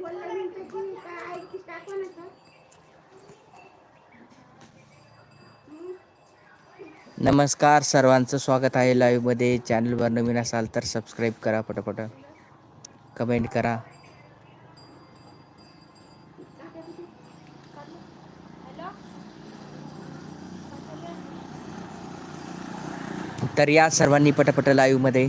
बोललं की काय नमस्कार सर्वांचं स्वागत आहे लाईव्हमध्ये चॅनलवर नवीन असाल तर सबस्क्राईब करा पटापट. कमेंट करा. तर या सर्वांनी पटापट लाईव्हमध्ये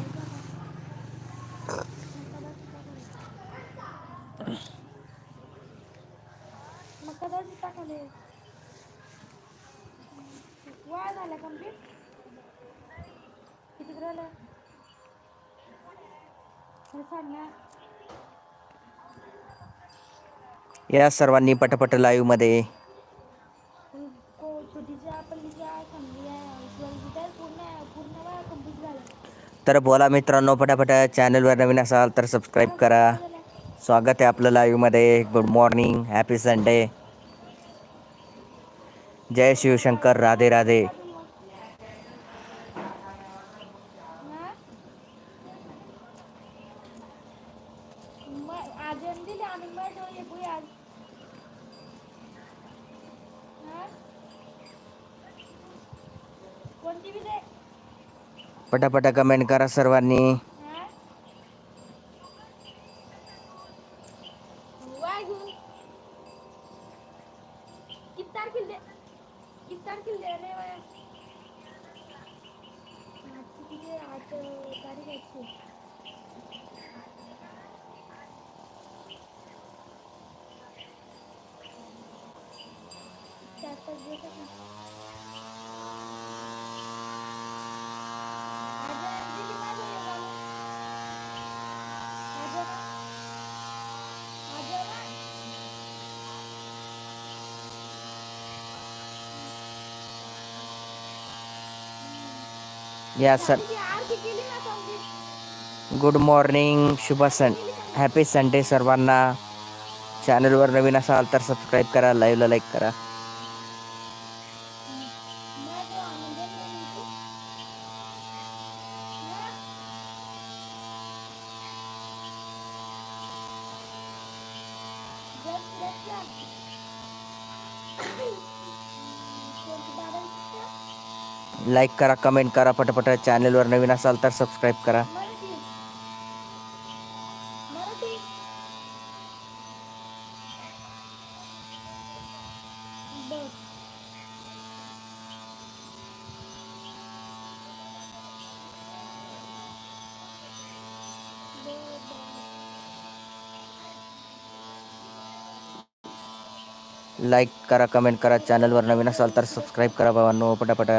या सर्वांनी पटापट लाईव्हमध्ये तर तर बोला मित्रांनो पटापट चॅनलवर नवीन असाल तर सबस्क्राईब करा. स्वागत आहे आपलं लाईव्हमध्ये गुड मॉर्निंग हॅपी संडे जय शिवशंकर राधे राधे. कोणती बी दे पटापट कमेंट करा सर्वांनी. हा? वाय घेऊन किती तारखेला दे किती तारखेला दे रे वाया आजची किती? आठ तारीख आहे चार पाच दिवस आहे ना. आज दिली माझ्या योगाला. आज आज ना. या सर गुड मॉर्निंग शुभ सन हॅपी संडे सर्वांना चॅनलवर नवीन असाल तर सबस्क्राईब करा लाईव्हला लाईक करा. लाईक करा कमेंट करा, पटापट चॅनलवर नवीन असाल तर सबस्क्राईब करा. लाईक करा कमेंट करा चैनल चॅनलवर नवीन असाल तर सबस्क्राईब करा बाबांनो पटापट.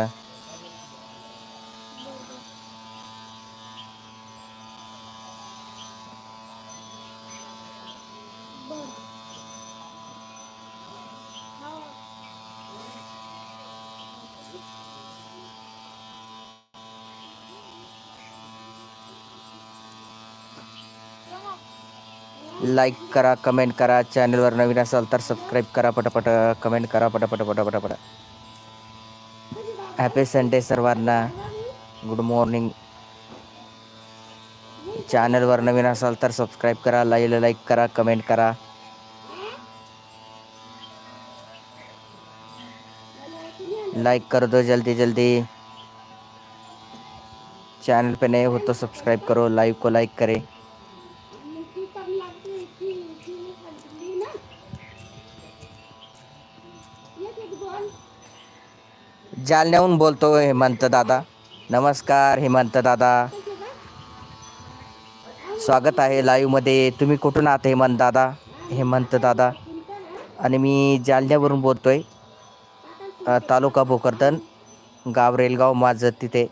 लाईक करा कमेंट करा चैनल चॅनलवर नवीन असाल तर सबस्क्राईब करा, पटापट कमेंट करा, पटापट पटापट हॅपी संडे सर्वांना. गुड मॉर्निंग चैनल चॅनलवर नवीन असाल तर सबस्क्राईब करा लाईव्हला लाईक करा कमेंट करा. लाइक कर दो जल्दी जल्दी. चैनल पे नए हो तो सब्सक्राइब करो लाइव को लाइक करें. जालन्याहून बोलतो हेमंत दादा. नमस्कार हेमंत दादा. स्वागत आहे लाईव्हमध्ये. तुम्ही कुठून आहात हेमंत दादा? हेमंत दादा. आणि मी जालन्यावरून बोलतो आहे तालुका भोकरदन गाव रेलगाव माझं तिथे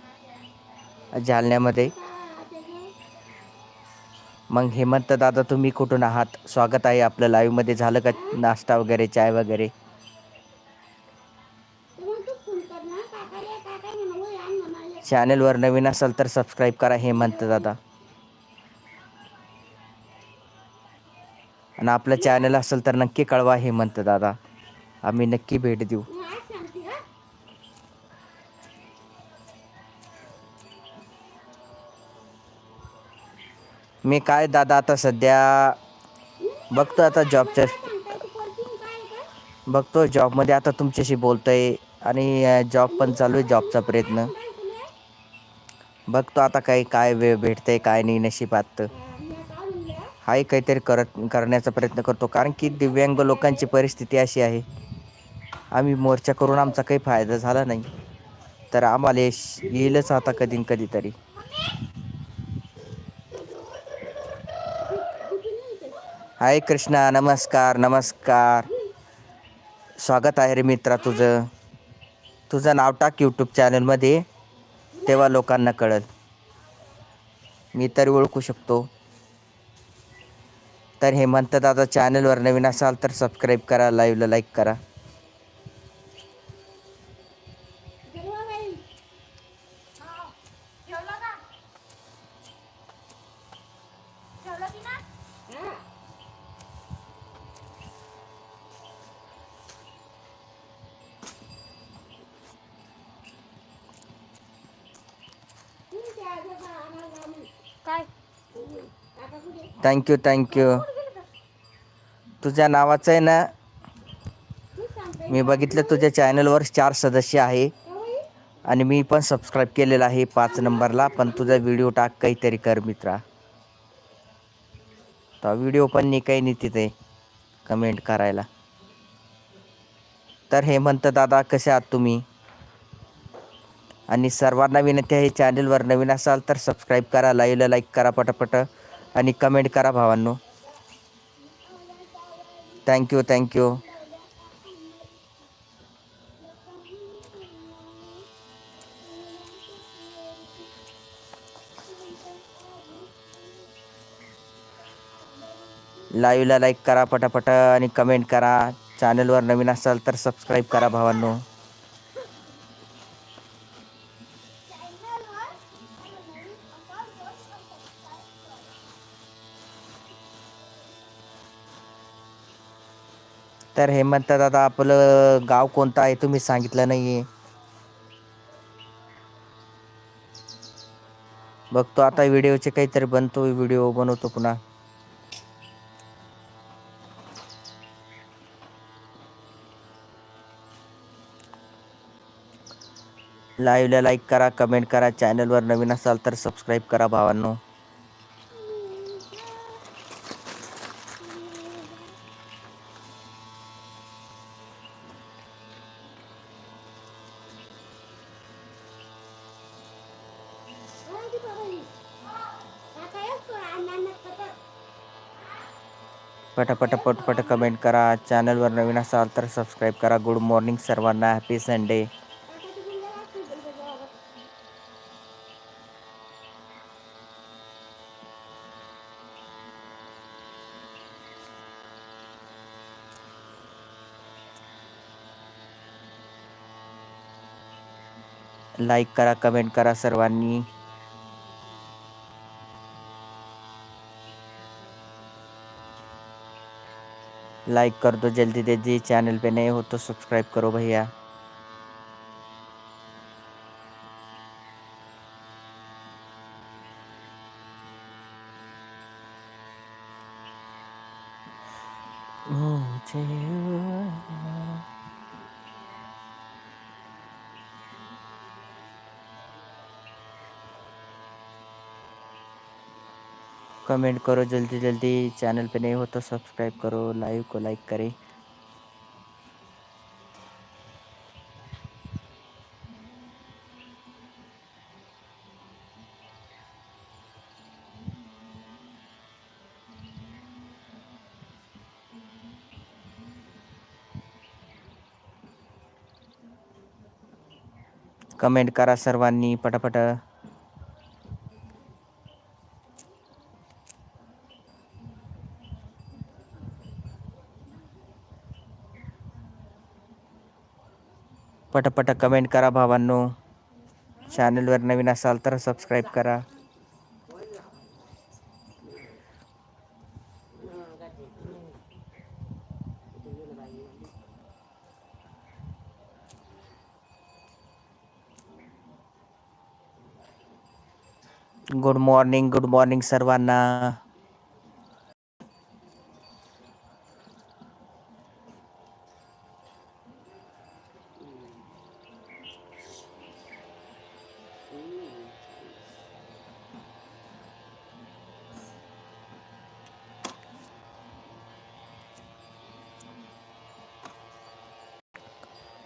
जालन्यामध्ये. मग हेमंत दादा तुम्ही कुठून आहात? स्वागत आहे आपलं लाईव्हमध्ये. झालं का नाश्ता वगैरे चाय वगैरे? चॅनलवर नवीन असाल तर सबस्क्राईब करा हे म्हणतं दादा. आणि आपलं चॅनल असेल तर नक्की कळवा हे म्हणतं दादा. आम्ही नक्की भेट देऊ. मी मी काय दादा आता सध्या बघतो आता जॉबच्या बघतो जॉबमध्ये आता तुमच्याशी बोलतोय आणि जॉब पण चालू आहे जॉबचा प्रयत्न. बघतो आता काही काय वेळ भेटते काय नाही नशिबात. हाही काहीतरी करत करण्याचा प्रयत्न करतो. कारण की दिव्यांग लोकांची परिस्थिती अशी आहे. आम्ही मोर्चा करून आमचा काही फायदा झाला नाही. तर आम्हाला येईलच आता कधी न कधीतरी. हाय कृष्णा नमस्कार नमस्कार. स्वागत आहे रे मित्रा तुझं. तुझं नाव टाक यूट्यूब चॅनलमध्ये तेव्हा लोकांना कळल. मी तरी ओळखू शकतो. तर हेमंत दादा चॅनलवर नवीन असाल तर सबस्क्राईब करा लाईव्हला लाईक करा ठेवलं का ठेवलं की ना काय थँक्यू थँक्यू तुझ्या नावाचं आहे ना मी बघितलं तुझ्या चॅनलवर चार सदस्य आहे. आणि मी पण सबस्क्राईब केलेलं आहे पाच नंबरला पण तुझा व्हिडिओ टाक काहीतरी कर मित्रा. तो व्हिडिओ पण नाही काही नाही तिथे कमेंट करायला. तर हेमंत दादा कसे आहात तुम्ही? आणि सर्वांना विनंती आहे चॅनलवर नवीन असाल तर सबस्क्राईब करा लाईव्हला लाईक करा पटापट आणि कमेंट करा भावांनो. थँक्यू थँक्यू लाईव्हला लाईक करा पटापट आणि कमेंट करा. चॅनलवर नवीन असाल तर सबस्क्राईब करा भावांनो. तर हे म्हणतात दादा आपलं गाव कोणतं आहे तुम्ही सांगितलं नाही आहे बघतो आता व्हिडिओचे काहीतरी बनतो व्हिडिओ बनवतो पुन्हा. लाईव्हला लाईक करा कमेंट करा चॅनलवर नवीन असाल तर सबस्क्राईब करा भावांनो. पटापट पटपट कमेंट करा. चॅनलवर नवीन असाल तर सबस्क्राईब करा. गुड मॉर्निंग सर्वांना. हॅपी संडे लाईक करा कमेंट करा सर्वांनी. लाइक कर दो जल्दी दे दी चैनल पे नए हो तो सब्सक्राइब करो भैया। कमेंट करो जल्दी जल्दी। चैनल पे नहीं हो तो सब्सक्राइब करो, लाइव को लाइक करें। कमेंट करा सर्वांनी पटापट। पटापट कमेंट करा भावांनो. चॅनलवर नवीन असाल तर सबस्क्राईब करा. गुड मॉर्निंग गुड मॉर्निंग सर्वांना.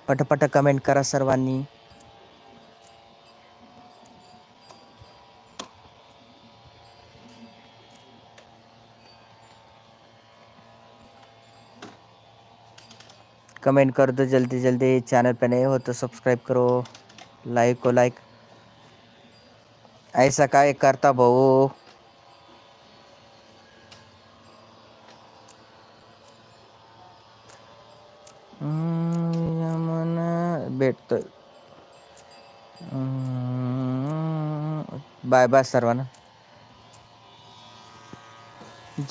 पटपट कमेंट करा सर्वांनी. कमेंट कर दो जल्दी जल्दी चैनल पे नए हो तो सब्सक्राइब करो. लाइक को लाइक ऐसा काय करता मला भेटतोय बाय बाय सर्वांना.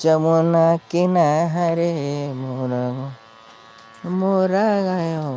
जमुना किनारे मोरा मोरा गायो